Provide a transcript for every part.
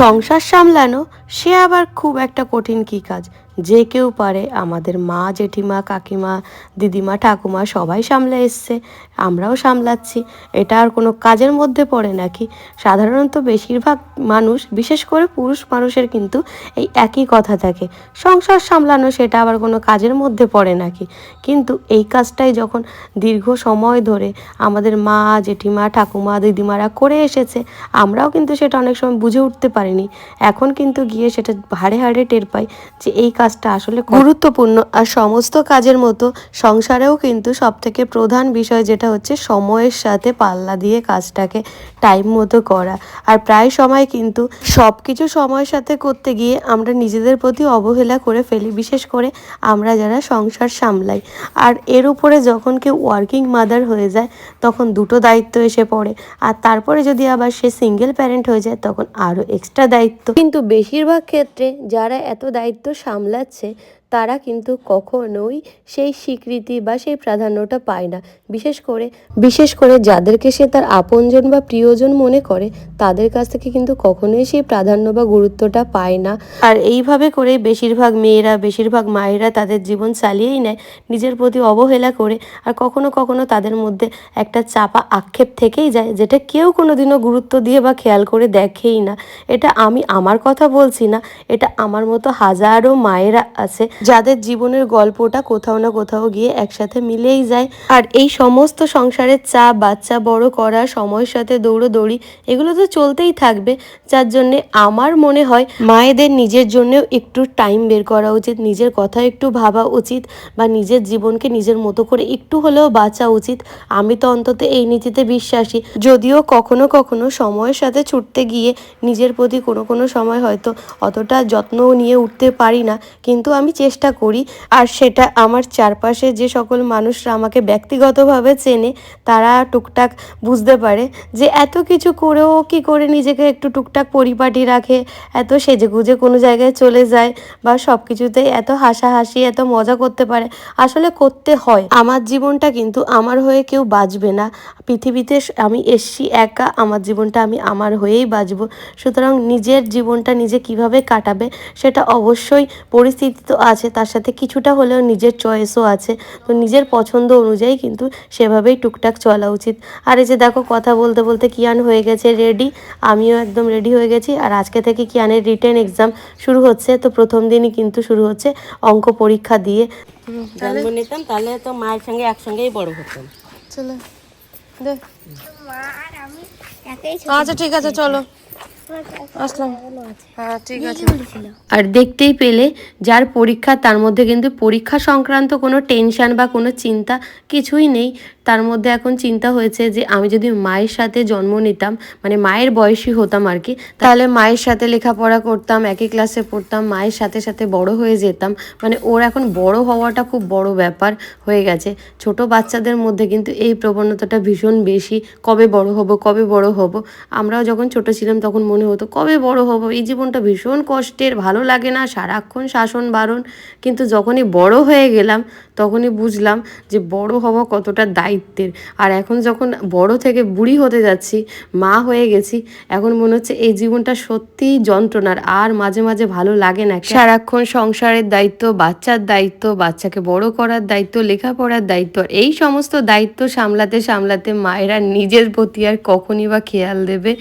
সংসার সামলানো সে আবার খুব একটা কঠিন কী কাজ? যে কেউ পারে। আমাদের মা, জেঠিমা, কাকিমা, দিদিমা, ঠাকুমা সবাই সামলে এসছে। আমরাও সামলাচ্ছি। এটা আর কোনো কাজের মধ্যে পড়ে নাকি? সাধারণত বেশিরভাগ মানুষ, বিশেষ করে পুরুষ মানুষের কিন্তু এই একই কথা থাকে। সংসার সামলানো সেটা আবার কোনো কাজের মধ্যে পড়ে নাকি? কিন্তু এই কাজটাই যখন দীর্ঘ সময় ধরে আমাদের মা, জেঠিমা, ঠাকুমা, দিদিমারা করে এসেছে, আমরাও কিন্তু সেটা অনেক সময় বুঝে উঠতে পারিনি। এখন কিন্তু গিয়ে সেটা হাড়ে হাড়ে টের পাই যে এই কাজটা আসলে গুরুত্বপূর্ণ। আর সমস্ত কাজের মতো সংসারেও কিন্তু সব থেকে প্রধান বিষয় যেটা হচ্ছে সময়ের সাথে পাল্লা দিয়ে কাজটাকে টাইম মতো করা। আর প্রায় সময় কিন্তু সব কিছু সময়ের সাথে করতে গিয়ে আমরা নিজেদের প্রতি অবহেলা করে ফেলি, বিশেষ করে আমরা যারা সংসার সামলাই। আর এর উপরে যখন কেউ ওয়ার্কিং মাদার হয়ে যায়, তখন দুটো দায়িত্ব এসে পড়ে। আর তারপরে যদি আবার সে সিঙ্গেল প্যারেন্ট হয়ে যায়, তখন আরও এক্সট্রা দায়িত্ব। কিন্তু বেশিরভাগ ক্ষেত্রে যারা এত দায়িত্ব সামলাচ্ছে তারা কিন্তু কখনোই সেই স্বীকৃতি বা সেই প্রাধান্যটা পায় না। বিশেষ করে বিশেষ করে যাদেরকে সে তার আপনজন বা প্রিয়জন মনে করে, তাদের কাছ থেকে কিন্তু কখনোই সেই প্রাধান্য বা গুরুত্বটা পায় না। আর এইভাবে করে বেশিরভাগ মেয়েরা, বেশিরভাগ মায়েরা তাদের জীবন চালিয়েই নেয়, নিজের প্রতি অবহেলা করে, আর কখনো কখনো তাদের মধ্যে একটা চাপা আক্ষেপ থেকেই যায়, যেটা কেউ কোনো দিনও গুরুত্ব দিয়ে বা খেয়াল করে দেখেই না। এটা আমি আমার কথা বলছি না, এটা আমার মতো হাজারো মায়েরা আছে যাদের জীবনের গল্পটা কোথাও না কোথাও গিয়ে একসাথে মিলেই যায়। আর এই সমস্ত সংসারের চাপ বাচ্চা বড় করা, সময়ের সাথে দৌড়োদৌড়ি, এগুলো তো চলতেই থাকবে। যার জন্যে আমার মনে হয় মায়েদের নিজের জন্যেও একটু টাইম বের করা উচিত, নিজের কথা একটু ভাবা উচিত বা নিজের জীবনকে নিজের মতো করে একটু হলেও বাঁচা উচিত। আমি তো অন্তত এই নীতিতে বিশ্বাসী। যদিও কখনো কখনো সময়ের সাথে ছুটতে গিয়ে নিজের প্রতি কোনো কোনো সময় হয়তো অতটা যত্নও নিয়ে উঠতে পারি না। কিন্তু আমি চেষ্টা করি, আর সেটা আমার চারপাশে যে সকল মানুষরা আমাকে ব্যক্তিগতভাবে চেনে, তারা টুকটাক বুঝতে পারে যে এত কিছু করেও কি করে নিজেকে একটু টুকটাক পরিপাটি রাখে, এত সেজে গুজে কোনো জায়গায় চলে যায় বা সব কিছুতেই এত হাসাহাসি, এত মজা করতে পারে, আসলে করতে হয়। আমার জীবনটা কিন্তু আমার হয়ে কেউ বাঁচবে না। পৃথিবীতে আমি এসছি একা, আমার জীবনটা আমি আমার হয়েই বাঁচবো। সুতরাং নিজের জীবনটা নিজে কীভাবে কাটাবে, সেটা অবশ্যই পরিস্থিতি তো আছে তার সাথে কিছুটা হলেও নিজের চয়েসও আছে। তো নিজের পছন্দ অনুযায়ী কিন্তু সেভাবেই টুকটাক চলা উচিত। আর এই যে দেখো কথা বলতে বলতে কিয়ান হয়ে গেছে রেডি আমিও একদম রেডি হয়ে গেছি। আর আজকে থেকে কিয়ানের রিটেন এক্সাম শুরু হচ্ছে। তো প্রথম দিনই কিন্তু শুরু হচ্ছে অঙ্ক পরীক্ষা দিয়ে। জন্ম নিতাম তাহলে তো মায়ের সঙ্গে একসঙ্গেই বড় হতাম। চলো আচ্ছা ঠিক আছে চলো। হ্যাঁ আর দেখতেই পেলে, যার পরীক্ষা, তার মধ্যে কিন্তু পরীক্ষা সংক্রান্ত কোনো টেনশন বা কোনো চিন্তা কিছুই নেই। তার মধ্যে এখন চিন্তা হয়েছে যে আমি যদি মায়ের সাথে জন্ম নিতাম মানে মায়ের বয়সী হতাম আর কি, তাহলে মায়ের সাথে লেখাপড়া করতাম, একই ক্লাসে পড়তাম, মায়ের সাথে সাথে বড় হয়ে যেতাম। মানে ওর এখন বড় হওয়াটা খুব বড় ব্যাপার হয়ে গেছে। ছোট বাচ্চাদের মধ্যে কিন্তু এই প্রবণতাটা ভীষণ বেশি। কবে বড় হব, কবে বড় হব? আমরাও যখন ছোট ছিলাম তখন মনে হতো, কবে বড় হব? এই জীবনটা ভীষণ কষ্টের, ভালো লাগে না, সারাক্ষণ শাসন বারণ। কিন্তু যখনই বড় হয়ে গেলাম, তখনই বুঝলাম যে বড় হওয়া কতটা দায়িত্বের আর এখন যখন বড় থেকে বুড়ি হতে যাচ্ছি, মা হয়ে গেছি, এখন মনে হচ্ছে এই জীবনটা সত্যিই যন্ত্রণার। আর মাঝে মাঝে ভালো লাগে না সারাক্ষণ সংসারের দায়িত্ব, বাচ্চার দায়িত্ব, বাচ্চাকে বড় করার দায়িত্ব, লেখাপড়ার দায়িত্ব। এই সমস্ত দায়িত্ব সামলাতে সামলাতে মায়েরা নিজের প্রতি আর কখনই বা খেয়াল দেবে,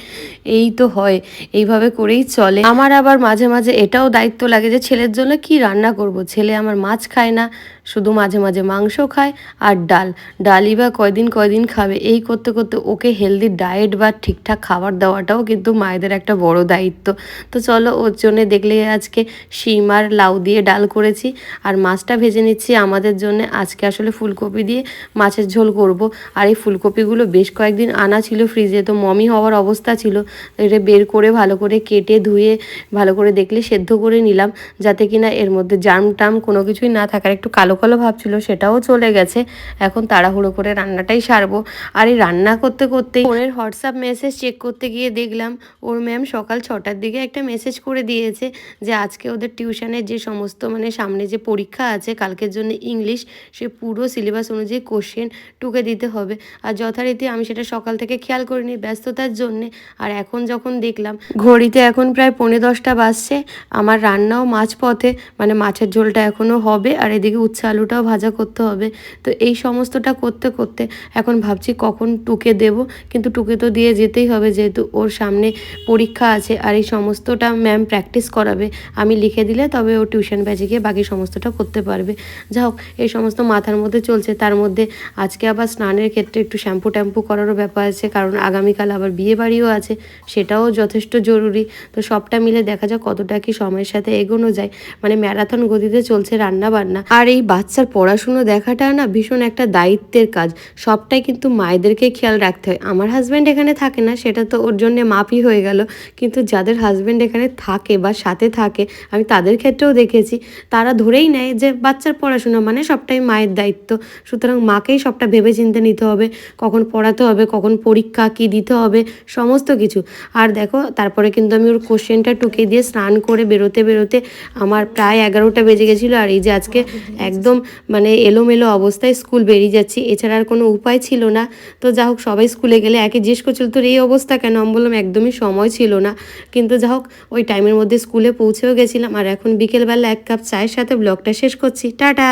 এই তো হয়। এইভাবে করেই চলে। আমার আবার মাঝে মাঝে এটাও দায়িত্ব লাগে যে ছেলের জন্য কি রান্না করব? ছেলে আমার মাছ খায় না, শুধু মাঝে মাঝে মাংস খায় আর ডাল। ডালই বা কয়দিন কয়দিন খাবে, এই করতে করতে ওকে হেলদি ডায়েট বা ঠিকঠাক খাবার দেওয়াটাও কিন্তু মায়েদের একটা বড় দায়িত্ব। তো চলো ওর জন্যে দেখলে আজকে শিম আর লাউ দিয়ে ডাল করেছি আর মাছটা ভেজে নিচ্ছি আমাদের জন্য। আজকে আসলে ফুলকপি দিয়ে মাছের ঝোল করব। আর এই ফুলকপিগুলো বেশ কয়েকদিন আনা ছিল ফ্রিজে তো মমি হওয়ার অবস্থা ছিল। এটা বের করে ভালো করে কেটে ধুয়ে ভালো করে দেখলে সেদ্ধ করে নিলাম যাতে কিনা এর মধ্যে জার্ম টার্ম কোনো কিছুই না থাকার একটু কালো কালো ভাবছিল সেটাও চলে গেছে। এখন তাড়াহুড়ো করে রান্নাটাই সারবো। আর এই রান্না করতে করতেই ফোনের হোয়াটসঅ্যাপ মেসেজ চেক করতে গিয়ে দেখলাম, ওর ম্যাম সকাল ছটার দিকে একটা মেসেজ করে দিয়েছে যে, আজকে ওদের টিউশনের যে সমস্ত মানে সামনে যে পরীক্ষা আছে, কালকের জন্য ইংলিশ সে পুরো সিলেবাস অনুযায়ী কোশ্চেন টুকে দিতে হবে। আর যথারীতি আমি সেটা সকাল থেকে খেয়াল করিনি ব্যস্ততার জন্যে। আর এখন যখন দেখলাম, ঘড়িতে এখন প্রায় পৌনে দশটা বাজছে, আমার রান্নাও মাছ পথে মানে মাছের ঝোলটা এখনও হবে, আর এদিকে উচ্ছে আলুটাও ভাজা করতে হবে। তো এই সমস্তটা করতে করতে। এখন ভাবছি কখন টুকে দেব, কিন্তু টুকে তো দিয়ে যেতেই হবে যেহেতু ওর সামনে পরীক্ষা আছে আর এই সমস্তটা ম্যাম প্র্যাকটিস করাবে। আমি লিখে দিলে তবে ও টিউশন ব্যাচে গিয়ে বাকি সমস্তটা করতে পারবে। যা হোক, এই সমস্ত মাথার মধ্যে চলছে। তার মধ্যে আজকে আবার স্নানের ক্ষেত্রে একটু শ্যাম্পু ট্যাম্পু করারও ব্যাপার আছে, কারণ আগামীকাল আবার বিয়ে বাড়িও আছে, সেটাও যথেষ্ট জরুরি। তো সবটা মিলে দেখা যাক কতটা কি সময়ের সাথে এগোনো যায়। মানে ম্যারাথন গতিতে চলছে রান্না বান্না আর এই বাচ্চার পড়াশুনো দেখাটা না ভীষণ একটা দায়িত্বের কাজ, সবটাই কিন্তু মায়েদেরকে খেয়াল রাখতে হয়। আমার হাজব্যান্ড এখানে থাকে না, সেটা তো ওর জন্যে মাপই হয়ে গেল। কিন্তু যাদের হাজব্যান্ড এখানে থাকে বা সাথে থাকে, আমি তাদের ক্ষেত্রেও দেখেছি, তারা ধরেই নেয় যে বাচ্চার পড়াশোনা মানে সবটাই মায়ের দায়িত্ব। সুতরাং মাকেই সবটা ভেবে চিন্তে নিতে হবে, কখন পড়াতে হবে, কখন পরীক্ষা কি দিতে হবে, সমস্ত কিছু। আর দেখো, তারপরে কিন্তু আমি ওর কোশ্চেনটা টুকে দিয়ে স্নান করে বেরোতে বেরোতে আমার প্রায় এগারোটা বেজে গেছিল। আর এই যে আজকে একদম মানে এলোমেলো অবস্থায় স্কুল বেরিয়ে যাচ্ছি। এছাড়া আর কোনো উপায় ছিল না। তো যা হোক, সবাই স্কুলে গেলে একে জিজ্ঞেস করছিল, তোর এই অবস্থা কেন? আমি বললাম, একদমই সময় ছিল না। কিন্তু যা হোক, ওই টাইমের মধ্যে স্কুলে পৌঁছেও গেছিলাম। আর এখন বিকেলবেলা এক কাপ চায়ের সাথে ব্লগটা শেষ করছি। টাটা!